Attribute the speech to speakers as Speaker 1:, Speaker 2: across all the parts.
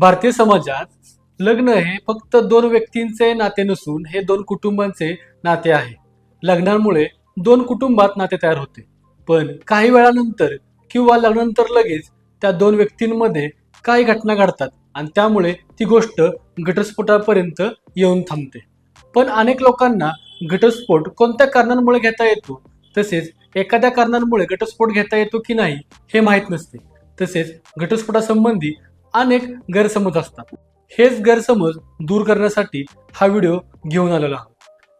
Speaker 1: भारतीय समाजात लग्न हे फक्त दोन व्यक्तींचे नाते नसून हे दोन कुटुंबांचे नाते आहे. लग्नामुळे दोन कुटुंबात नाते तयार होते. पण काही वेळानंतर किंवा लग्नानंतर लगेच त्या दोन व्यक्तींमध्ये काही घटना घडतात आणि त्यामुळे ती गोष्ट घटस्फोटापर्यंत येऊन थांबते. पण अनेक लोकांना घटस्फोट कोणत्या कारणांमुळे घेता येतो? तसेच एखाद्या कारणांमुळे घटस्फोट घेता येतो की नाही हे माहीत नसते. तसेच घटस्फोटासंबंधी अनेक गैरसमज असतात. हेच गैरसमज दूर करण्यासाठी हा व्हिडिओ घेऊन आलेला आहोत.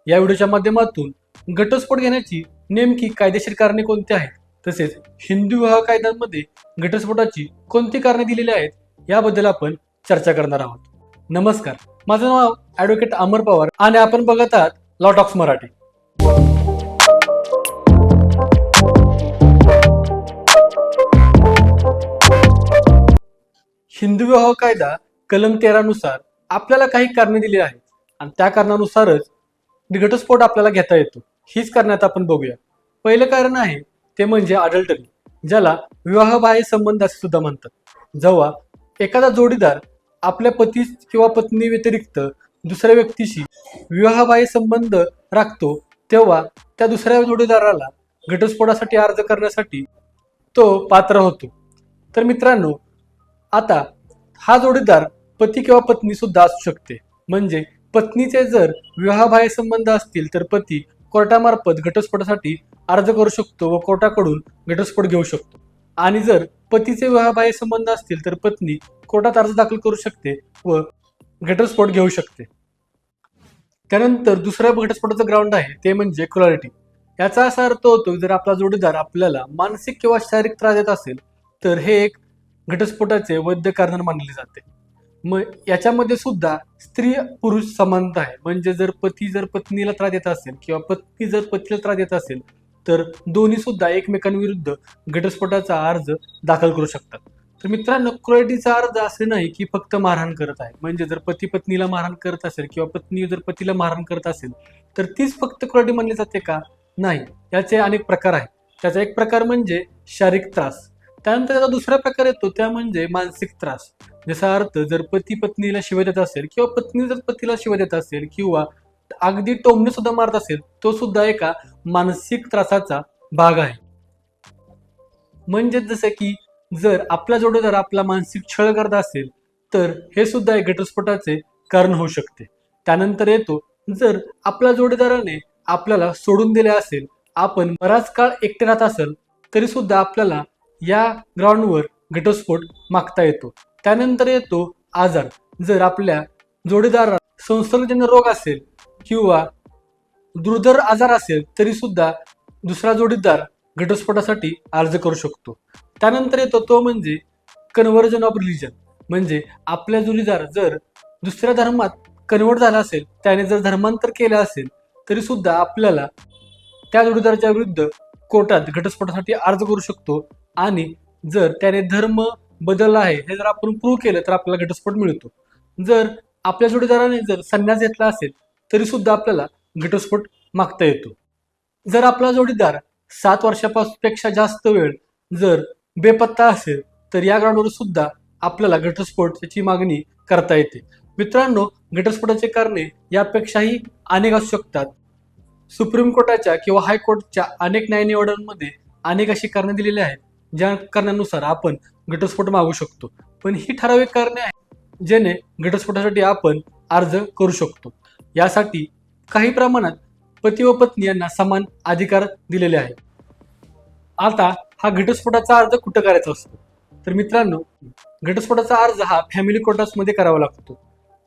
Speaker 1: या व्हिडिओच्या माध्यमातून घटस्फोट घेण्याची नेमकी कायदेशीर कारणे कोणती आहेत? तसेच हिंदू विवाह कायद्यांमध्ये घटस्फोटाची कोणती कारणे दिलेली आहेत? याबद्दल आपण चर्चा करणार आहोत. नमस्कार. माझं नाव ॲडव्होकेट अमर पवार आणि आपण बघत आहात लॉट ऑफ मराठी. हिंदू विवाह कायदा कलम तेरानुसार आपल्याला काही कारणे दिली आहेत. आणि त्या कारणानुसारच घटस्फोट आपल्याला घेता येतो. हीच कारणात आता आपण बघूया. पहिलं कारण आहे ते म्हणजे अडल्टरी ज्याला विवाहबाह्य संबंध असे सुद्धा म्हणतात. जेव्हा एखादा जोडीदार आपल्या पती किंवा पत्नी व्यतिरिक्त दुसऱ्या व्यक्तीशी विवाहबाह्य संबंध राखतो तेव्हा त्या दुसऱ्या जोडीदाराला घटस्फोटासाठी अर्ज करण्यासाठी तो पात्र होतो. तर मित्रांनो आता हा जोडीदार पती किंवा पत्नी सुद्धा असू शकते. म्हणजे पत्नीचे जर विवाहबाह्य संबंध असतील तर पती कोर्टामार्फत घटस्फोटासाठी अर्ज करू शकतो व कोर्टाकडून घटस्फोट घेऊ शकतो. आणि जर पतीचे विवाहबाह्य संबंध असतील तर पत्नी कोर्टात अर्ज दाखल करू शकते व घटस्फोट घेऊ शकते. त्यानंतर दुसऱ्या घटस्फोटाचं ग्राउंड आहे ते म्हणजे क्लॉरिटी याचा असा अर्थ होतो जर आपला जोडीदार आपल्याला मानसिक किंवा शारीरिक त्रास देत असेल तर हे एक घटस्फोटाचे वैध कारण मानले जाते. मग याच्यामध्ये सुद्धा स्त्री पुरुष समानता आहे. म्हणजे जर पती जर पत्नीला त्रास देत असेल किंवा पत्नी जर पतीला त्रास देत असेल तर दोन्ही सुद्धा एकमेकांविरुद्ध घटस्फोटाचा अर्ज दाखल करू शकतात. तर मित्रांनो क्रुएटीचा अर्ज असे नाही की फक्त मारहाण करत आहे. म्हणजे जर पती पत्नीला मारहाण करत असेल किंवा पत्नी जर पतीला मारहाण करत असेल तर तीच फक्त क्रुएटी मानली जाते का? नाही. याचे अनेक प्रकार आहेत. त्याचा एक प्रकार म्हणजे शारीरिक त्रास. त्यानंतर त्याचा दुसरा प्रकार येतो त्या म्हणजे मानसिक त्रास. जसा अर्थ जर पती पत्नीला शिवाय देत असेल किंवा पत्नी जर पतीला शिवाय देत असेल किंवा अगदी टोमणे सुद्धा मारत असेल तो सुद्धा एका मानसिक त्रासाचा भाग आहे. म्हणजे जसं की जर आपला जोडीदार आपला मानसिक छळ करत असेल तर हे सुद्धा एक घटस्फोटाचे कारण होऊ शकते. त्यानंतर येतो जर आपल्या जोडीदाराने आपल्याला सोडून दिले असेल आपण बराच काळ एकटे राहत असेल तरी सुद्धा आपल्याला या ग्राउंडवर घटस्फोट मागता येतो. त्यानंतर येतो आजार. जर आपल्या जोडीदाराला संसर्गजन्य रोग असेल किंवा दुर्धर आजार असेल तरी सुद्धा दुसरा जोडीदार घटस्फोटासाठी अर्ज करू शकतो. त्यानंतर येतो तो म्हणजे कन्व्हर्जन ऑफ रिलिजन म्हणजे आपल्या जोडीदार जर दुसऱ्या धर्मात कन्वर्ट झाला असेल त्याने जर धर्मांतर केलं असेल तरी सुद्धा आपल्याला त्या जोडीदाराच्या विरुद्ध कोर्टात घटस्फोटासाठी अर्ज करू शकतो. आणि जर त्याने धर्म बदलला आहे हे जर आपण प्रूव्ह केलं तर आपल्याला घटस्फोट मिळतो. जर आपल्या जोडीदाराने जर संन्यास घेतला असेल तरी सुद्धा आपल्याला घटस्फोट मागता येतो. जर आपला जोडीदार सात वर्षापासपेक्षा जास्त वेळ जर बेपत्ता असेल तर या ग्राउंडवर सुद्धा आपल्याला घटस्फोटाची मागणी करता येते. मित्रांनो घटस्फोटाचे कारणे यापेक्षाही अनेक असू शकतात. सुप्रीम कोर्टाच्या किंवा हायकोर्टच्या अनेक न्यायनिवड्यांमध्ये अनेक अशी कारणे दिलेली आहेत. ज्या कारणानुसार आपण घटस्फोट मागू शकतो. पण ही ठराविक कारणे आहेत ज्याने घटस्फोटासाठी आपण अर्ज करू शकतो. यासाठी काही प्रमाणात पती व पत्नी यांना समान अधिकार दिलेले आहेत. आता हा घटस्फोटाचा अर्ज कुठं करायचा असतो? तर मित्रांनो घटस्फोटाचा अर्ज हा फॅमिली कोर्टासमध्ये करावा लागतो.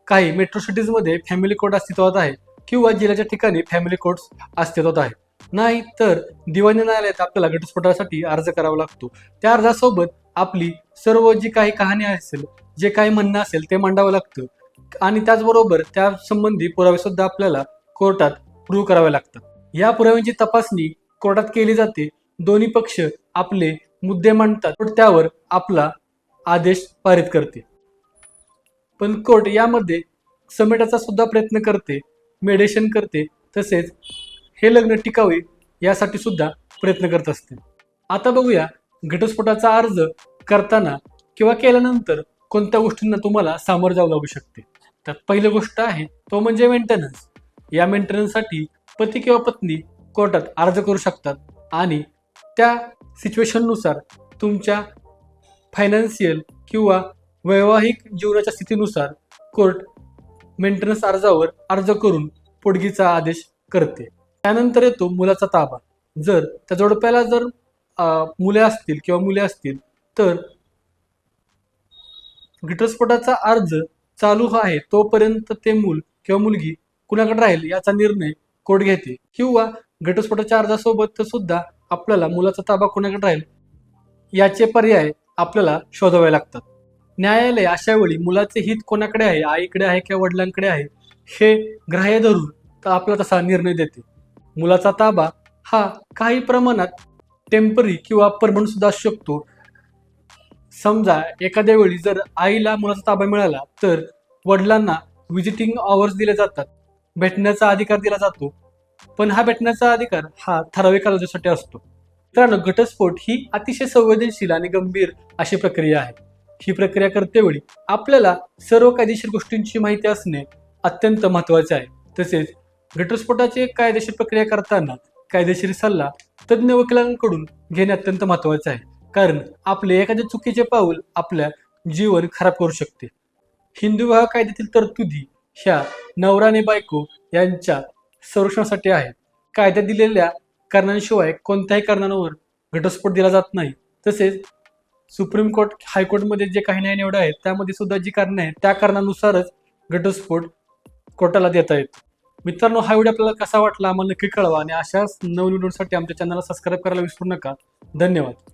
Speaker 1: काही मेट्रो सिटीजमध्ये फॅमिली कोर्ट अस्तित्वात आहे किंवा जिल्ह्याच्या ठिकाणी फॅमिली कोर्ट्स अस्तित्वात आहे नाही तर दिवाणी न्यायालयात आपल्याला घटस्फोटासाठी अर्ज करावा लागतो. त्या अर्जासोबत आपली सर्व जी काही कहाणी असेल जे काही म्हणणं असेल ते मांडावं लागतं. आणि त्याचबरोबर त्या संबंधी पुरावे सुद्धा आपल्याला कोर्टात प्रूव्ह करावे लागतात. या पुराव्यांची तपासणी कोर्टात केली जाते. दोन्ही पक्ष आपले मुद्दे मांडतात. त्यावर आपला आदेश पारित करते. पण कोर्ट यामध्ये समेटाचा सुद्धा प्रयत्न करते मेडिशन करते तसेच हे लग्न टिकावे यासाठी सुद्धा प्रयत्न करत असते. आता बघूया घटस्फोटाचा अर्ज करताना किंवा केल्यानंतर कोणत्या गोष्टींना तुम्हाला सामोरं जावं लागू शकते? तर पहिली गोष्ट आहे तो म्हणजे मेंटेनन्स या मेंटेनन्ससाठी पती किंवा पत्नी कोर्टात अर्ज करू शकतात आणि त्या सिच्युएशननुसार तुमच्या फायनान्शियल किंवा वैवाहिक जीवनाच्या स्थितीनुसार कोर्ट मेंटेनन्स अर्जावर अर्ज करून पोटगीचा आदेश करते. त्यानंतर येतो मुलाचा ताबा. जर त्या जोडप्याला जर मुले असतील किंवा मुले असतील तर घटस्फोटाचा अर्ज चालू आहे तोपर्यंत ते मूल किंवा मुलगी कुणाकडे राहील याचा निर्णय कोर्ट घेते. किंवा घटस्फोटाच्या अर्जासोबत सुद्धा आपल्याला मुलाचा ताबा कुणाकडे राहील याचे पर्याय आपल्याला शोधावे लागतात. न्यायालय अशा वेळी मुलाचे हित कोणाकडे आहे आईकडे आहे किंवा वडिलांकडे आहे हे ग्राह्य धरून तर आपला तसा निर्णय देते. मुलाचा ताबा हा काही प्रमाणात टेम्परी किंवा परमनंट सुद्धा असू शकतो. समजा एखाद्या वेळी जर आईला मुलाचा ताबा मिळाला तर वडिलांना विजिटिंग आवर्स दिले जातात. भेटण्याचा अधिकार दिला जातो. पण हा भेटण्याचा अधिकार हा ठराविक कालावधीसाठी असतो. मित्रांनो घटस्फोट ही अतिशय संवेदनशील आणि गंभीर अशी प्रक्रिया आहे. ही प्रक्रिया करतेवेळी आपल्याला सर्व कायदेशीर गोष्टींची माहिती असणे अत्यंत महत्त्वाचे आहे. तसेच घटस्फोटाची कायदेशीर प्रक्रिया करताना कायदेशीर सल्ला तज्ज्ञ वकिलांकडून घेणे अत्यंत महत्त्वाचे आहे. कारण आपले एखादे चुकीचे पाऊल आपल्या जीवन खराब करू शकते. हिंदू विवाह कायद्यातील तरतुदी ह्या नवरा आणि बायको यांच्या संरक्षणासाठी आहेत. कायद्यात दिलेल्या कारणांशिवाय कोणत्याही कारणांवर घटस्फोट दिला जात नाही. तसेच सुप्रीम कोर्ट हायकोर्टमध्ये जे काही न्याय निवड आहेत त्यामध्ये सुद्धा जी कारणे आहेत त्या कारणानुसारच घटस्फोट कोर्टाला देता येतो. मित्रांनो हा व्हिडिओ आपल्याला कसा वाटला आम्हाला नक्की कळवा आणि अशाच नवीन व्हिडिओसाठी आमच्या चॅनलला सबस्क्राईब करायला विसरू नका. धन्यवाद.